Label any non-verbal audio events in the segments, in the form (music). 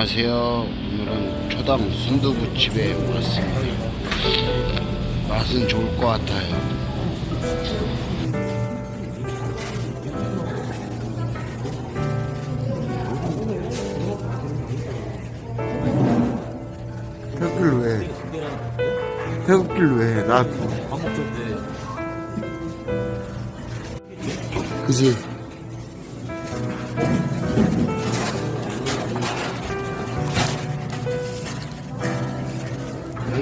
안녕하세요. 오늘은 초당 순두부집에 왔습니다. 맛은 좋을 것 같아요. 태극기를 왜 해? 태극기를 왜 해? 나밥 먹던데 그지?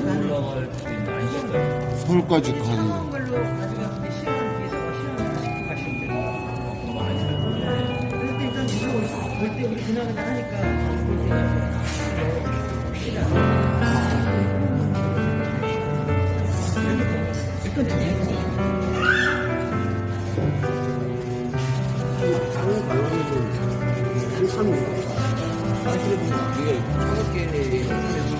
있어요 서울까지 가는 걸로 가져가는데 시간을 위해서 시간을 가시면 돼요. 그래도 일단 이거 볼때 우리 그냥 그냥 하니까 일단 좀 이게 다섯 개는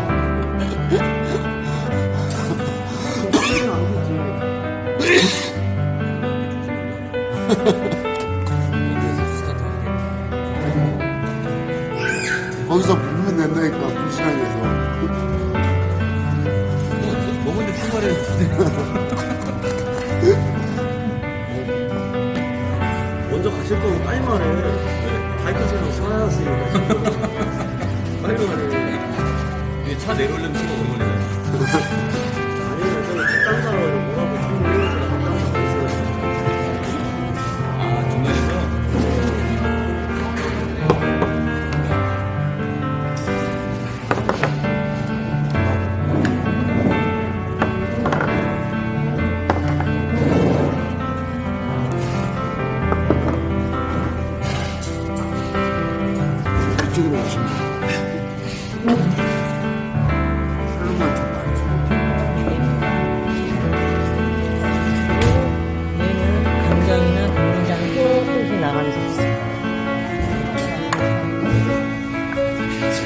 부르면 된다니까 그 시간에서. 먹은데 출발해 먼저 가실 거면 빨리 말해. 바이크처럼 사놨으니까 빨리 말해. 이게 차 내려오려면 시간 오래 걸리잖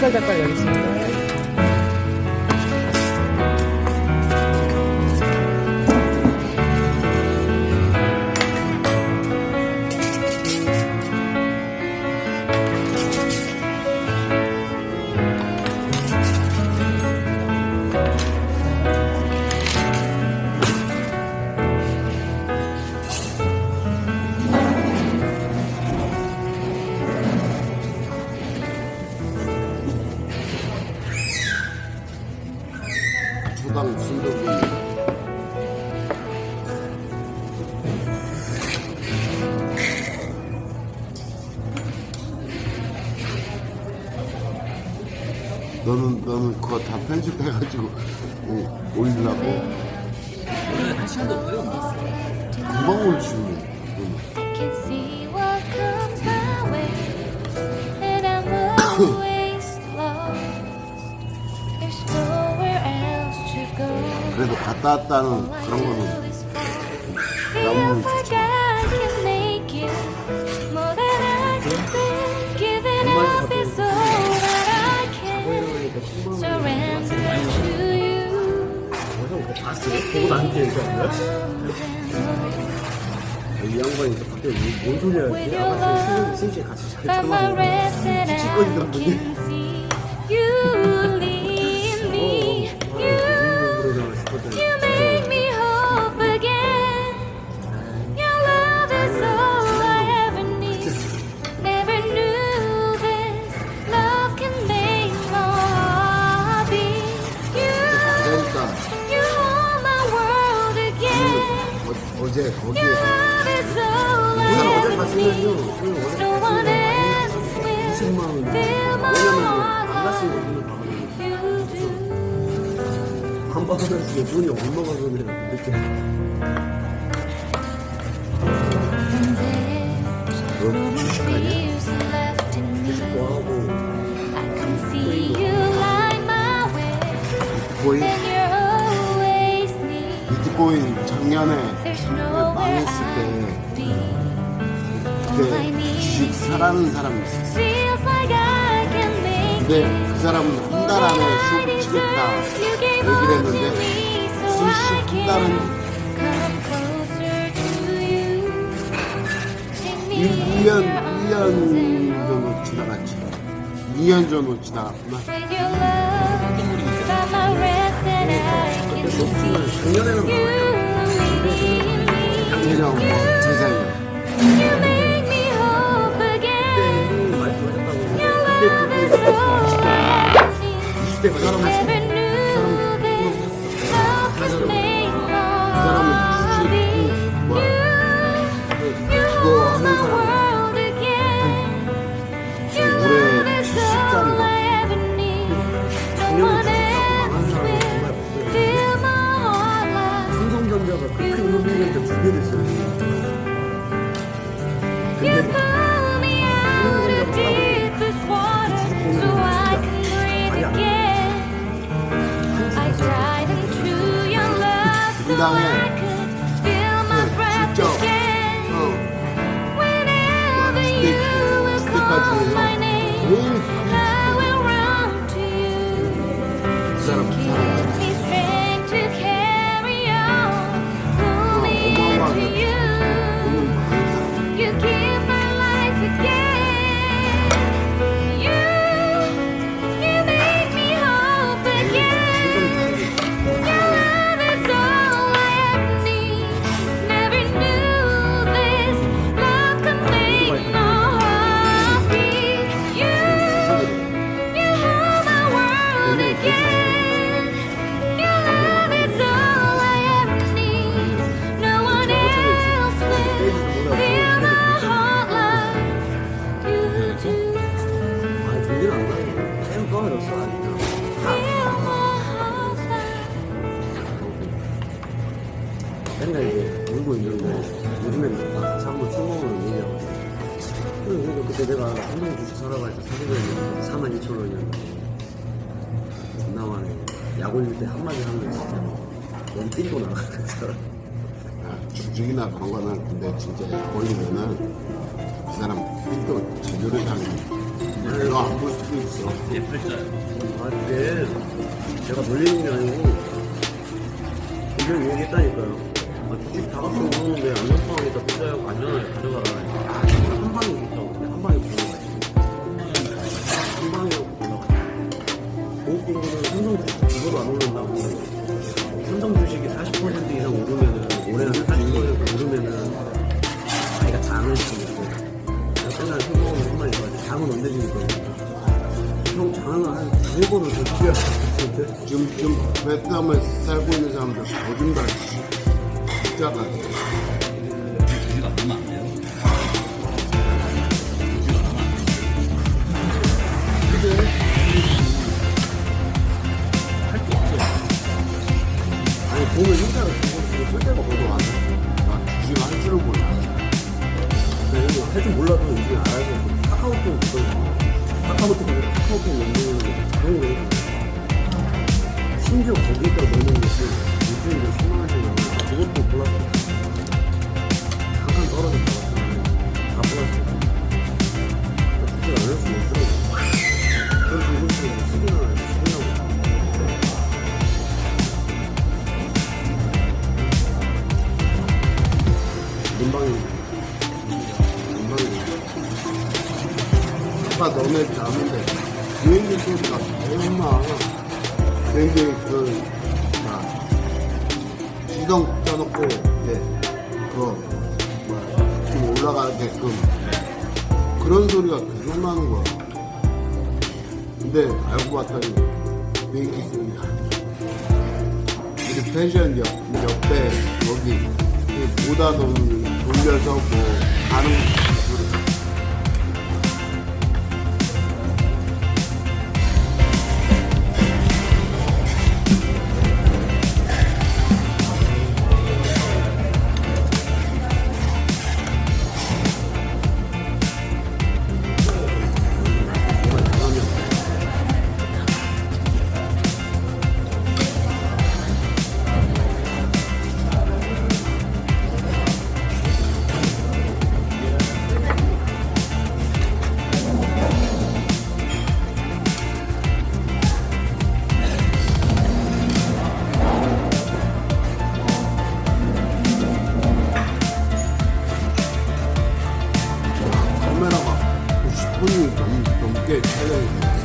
talaga tayo. 너는 너는 그거 다 편집해가지고 어, 올리려고 한 시간도 없어요 금방 올리시네. 그래도 갔다 왔다는 그런 거는. 너무 보고 난 뒤에 얘기한 이 양반이 갑자기 뭔 소리 하지? love, 승재 같이 잘 and I 찌꺼 근데. 그 사람은 한 달 안에 수업을 치겠다 얘기를 했는데 수시 한 달은 1년, 1년 정도 지나갔지. 2년 정도 지나갔구나. 작년에는 재정, 재정이. 그때 20대 그 사람은 그 사람은 주식, 뭐, 그거 하는 사람 올해 70살인가. 삼성전자가 그큰 흐름일 때두개 됐어요. You 근데 好 얘기했다니까요 아 주식 다 갖고 오는데 안전빵에다 투자하고 안전하게 가져가라 아 진짜 한 방에 있다고 근데 한 방에 올라가지 한 방에 올라가지 고급 공부는 삼성 주식 죽어도 안 오른다고 삼성 주식이 40% 이상 오르면은 올해는 한40% 오르면은 자기가 장을 치고 맨날 술 먹으면 한 마리 좋아하지 장은 언제 지을 거야 형 장은 한 두세 번을 더돼 지금, 지금 베트남에 살고 있는 사람들 거짓말 진짜 같아. 주식 안 하면 안 돼요? 아니 돈을 hin자를 주고 쓸 데가 없어 너도 안 해. 나 주식 할 줄을 몰라. 그래서 할줄 몰라도 요즘에 알아서 카카오톡 그 카카오톡 카카오톡 연동을 그런 거. 심지어 거기다 넣는 것도 요즘에 10만 원씩 나오는 그것도 몰랐어. 잠깐 떨어졌다가 다 플러스 주식 안할 수는 없더라고 그래서 이것도 쓰기나 쓰기나 민방위. 민방위. 아까 너네 자는데. 비행기 소리가 너무 나. 비행기 그, 막, 시동 켜놓고, 이제, 그거, 뭐야, 좀 올라가게끔. 그런 소리가 계속 나는 거야. 근데 알고 봤더니 비행기 소리야. 우리 펜션 옆, 옆에, 여기, 이 보다 도는 돌려서 뭐 가는 10분이 넘, 넘게 촬영이 돼. 먹고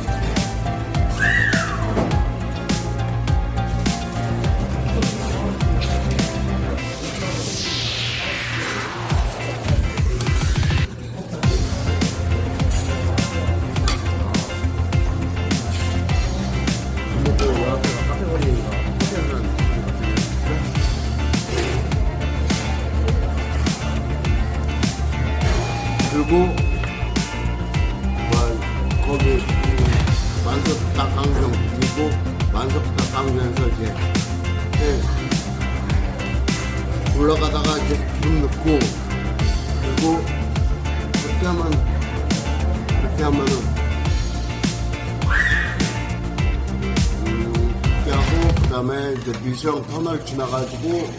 지나가지고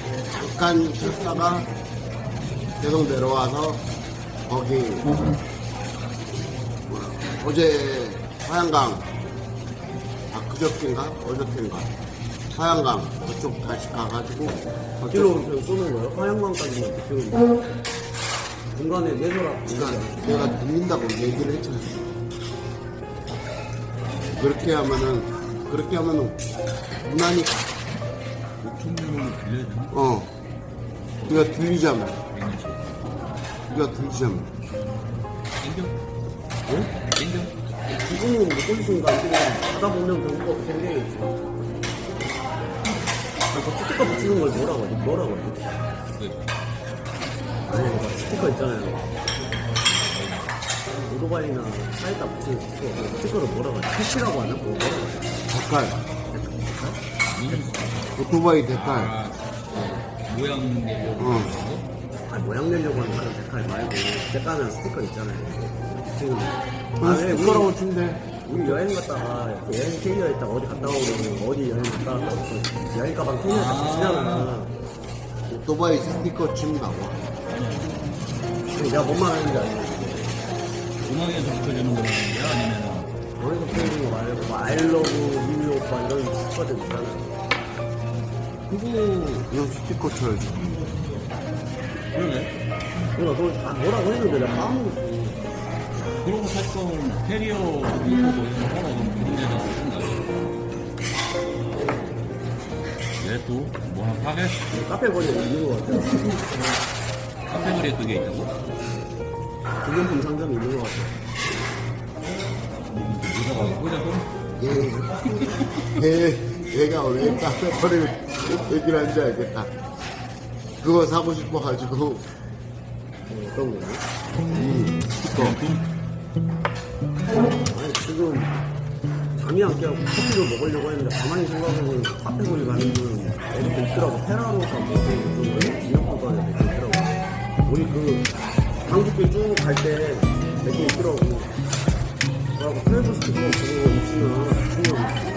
잠깐 쉬었다가 계속 내려와서 거기 뭐야, 어제 화양강 아 그저께인가? 어저께인가? 화양강 그쪽 다시 가가지고 길로 그쪽 그냥 쏘는 거예요? 화양강까지만 어떻게 중간에 내서라 그러니까 내가 들린다고 얘기를 했잖아 그렇게 하면은 그렇게 하면은 무난히 가. 어 우리가 들리자면 우리가 들리자면 땡겨? 응? 땡겨? 지금은 못 걸리시니까 그냥 가다 보면 경우가 생기겠지 그 스티커 붙이는 걸 뭐라고 하지? 뭐라고 하지? 그, 아니 그 스티커 있잖아요 오토바이나 차에다 붙이는 스티커 그 스티커를 뭐라고 하지? 패치라고 하나? 뭐 뭐라고 하지? 색깔 오토바이 아, 모양 내려고. 어. 아니 모양 내려고 하는 그런 데칼 말고 때까는 스티커 있잖아요 지금 그 아, 왜 스티커라고 우리, 친데 우리 여행 갔다가 여행 캐리어 있다가 어디 갔다 오고 어디 여행 갔다 왔다고 그 여행 가방 캐리어 다 붙이잖아 오토바이 스티커 친다고 근데 내가 뭔 말하는지 알지? 음악에서 붙여주는 거야? 아니면은, 어디서 캐리는 거 말고 뭐 아이러브 미미 오빠 이런 스티커들 있잖아 그거, 그냥 스티커 쳐야지 그러네. 내가 그걸 다 뭐라고 했는데 내가 까먹었어 그러고 살 거면 캐리어 거기서 하나 그런 데다 쓴다. 왜 또? 뭐 하나 파게? 카페 있는 거 같아 카페 거리에 그게 있다고? 기념품 상점이 있는 거 같아 여기다가 꽂아서? 얘, 얘가 왜 카페거리를 얘기를 하는지 알겠다. 그거 사고 싶어가지고. 뭐 어떤 거지? 이 스티커. 아니 지금 잠이 안 깨고 커피를 먹으려고 했는데 가만히 생각해보면 카페 거리 가는 분 어디도 있더라고. 페라로가 뭐좀 기념품관에 몇개 있더라고. 우리 그 강북길 쭉갈때몇개 있더라고. 그래갖고 트레저 스티커 그거 있으면 밥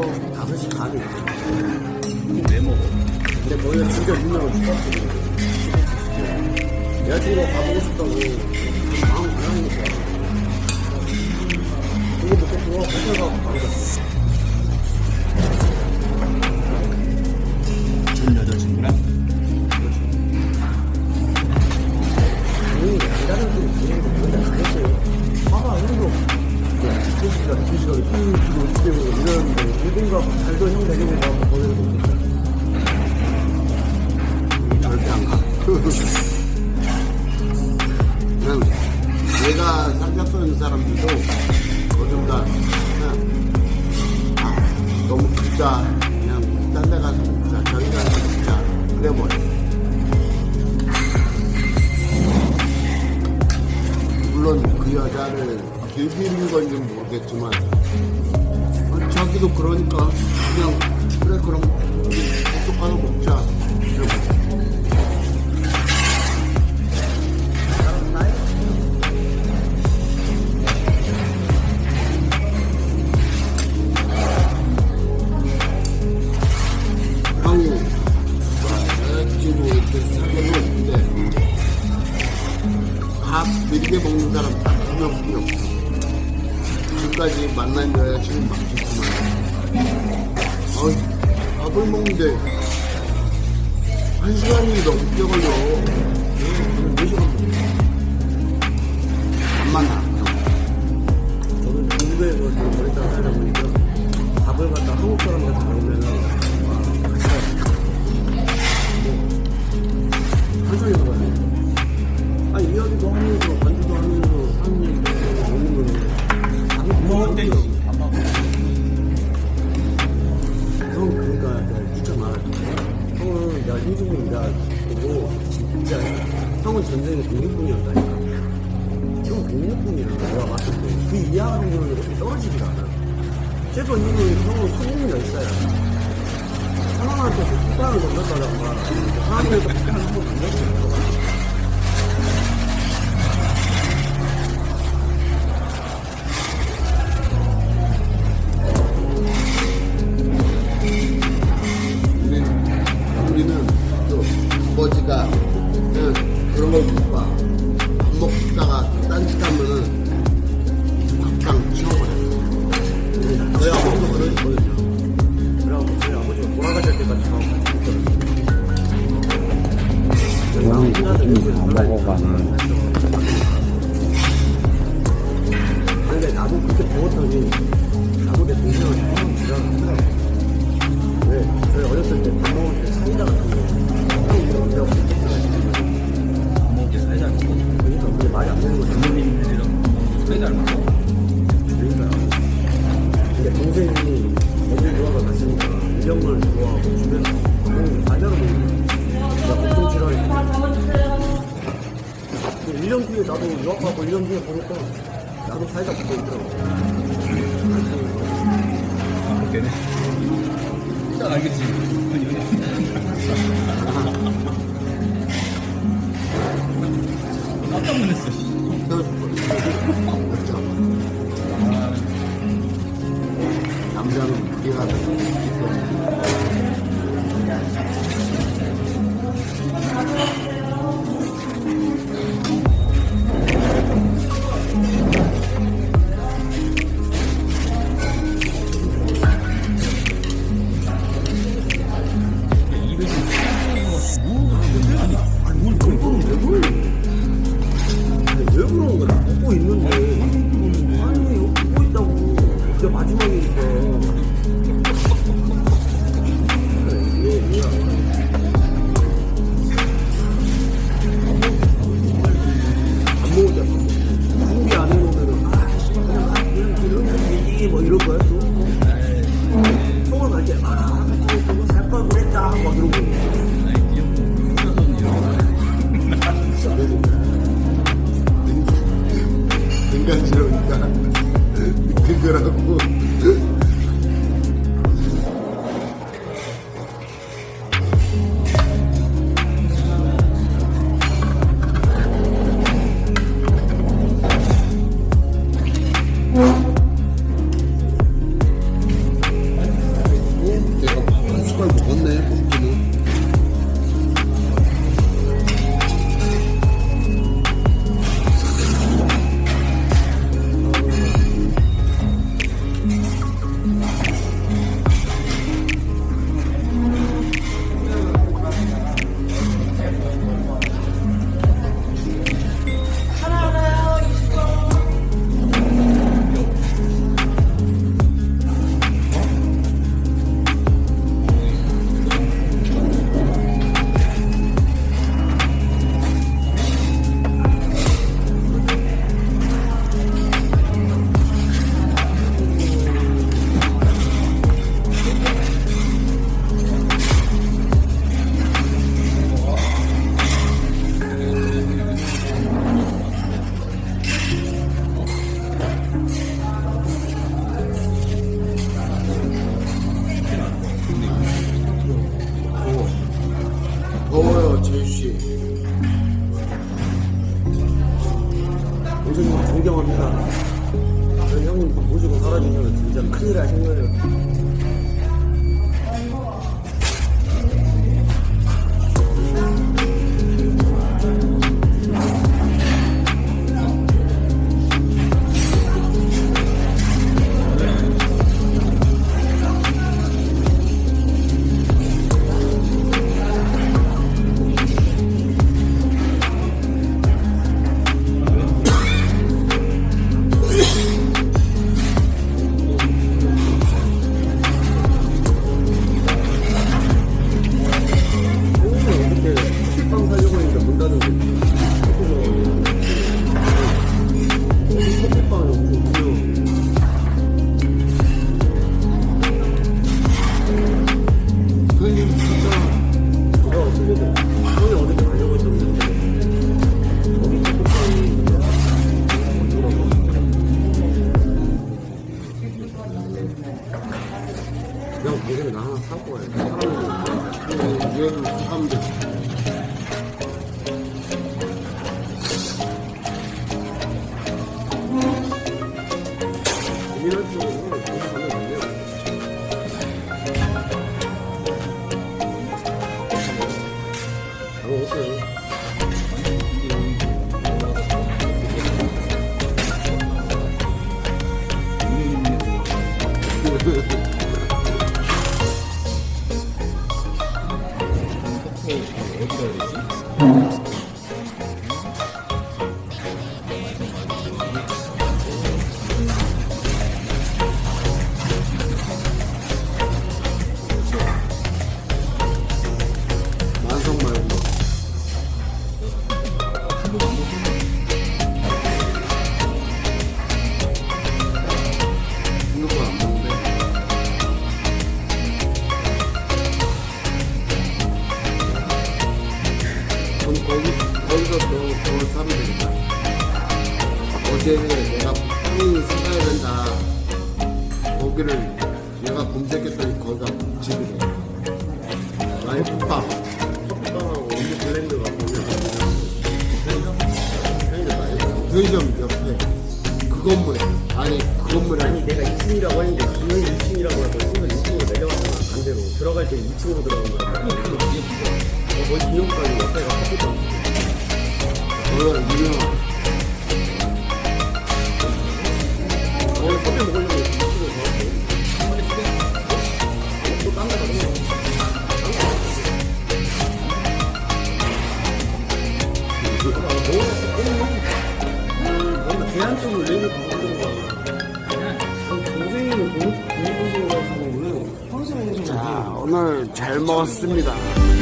5시 반에 왜 먹어? 근데 거기가 진짜 유명한 집 여자친구가 가보고 싶다고 마음 불안하니까 그거 먹고 호텔 가고 바로 갔어 전 여자친구랑? 주식이나 주식하고 PEP도 시대고 이런 일본과 달도 형 대결을 한번 보내는 겁니다. 절대 안 가. (laughs) 그냥 내가 살짝 쏘는 사람들도 거좀 다 그냥 아, 너무 진짜 그냥 딴 데 가서 먹자 저기 가서 먹자 그래 뭐래 물론 그 여자를 개비인 건지는 모르겠지만. 자기도 그러니까 그냥 그래 그럼. 계속 가서 먹자. Hochschulen 이런 거 먹고 밥 먹다가 딴짓 하면은 밥상 치워버려요. 저희 아버지도 그러시거든요. 안 먹어가는. 근데 나도 그렇게 배웠더니 나도 내 동생을 처음 주장을 하더라고. 왜? 저희 어렸을 때 밥 먹을 때 사이다 같은 거. 형 이런 데 없을 때 이게 말이 안 되는 거지. 부모님들이랑 거의 닮았어. 그러니까요 근데 동생이 어제 누나가 갔으니까 이형을 좋아하고 주변에서 너무 과자를 먹는 거야. 나 보통 싫어해. 1년 뒤에 나도 유학하고 1년 뒤에 보니까 나도 사이가 붙어 있더라고. 아, 그렇게네. 딱 알겠지. 모습을 존경합니다. 저희 형님 모시고 사라지면 진짜 큰일 하신 거예요. 아니 내가 2층이라고 했는데 분명히 2층이라고 하고 친구 2층으로 내려갔잖아 반대로 들어갈 때 2층으로 들어간 거야 어, 거기 기념관이 옆에가 커피빵 거기가 유명한 오늘 커피 먹으려고 2층으로 들어갔고 또딴 데가 뭔가 대안 쪽으로 레이를 바꾸는 거야. 자 오늘 잘 먹었습니다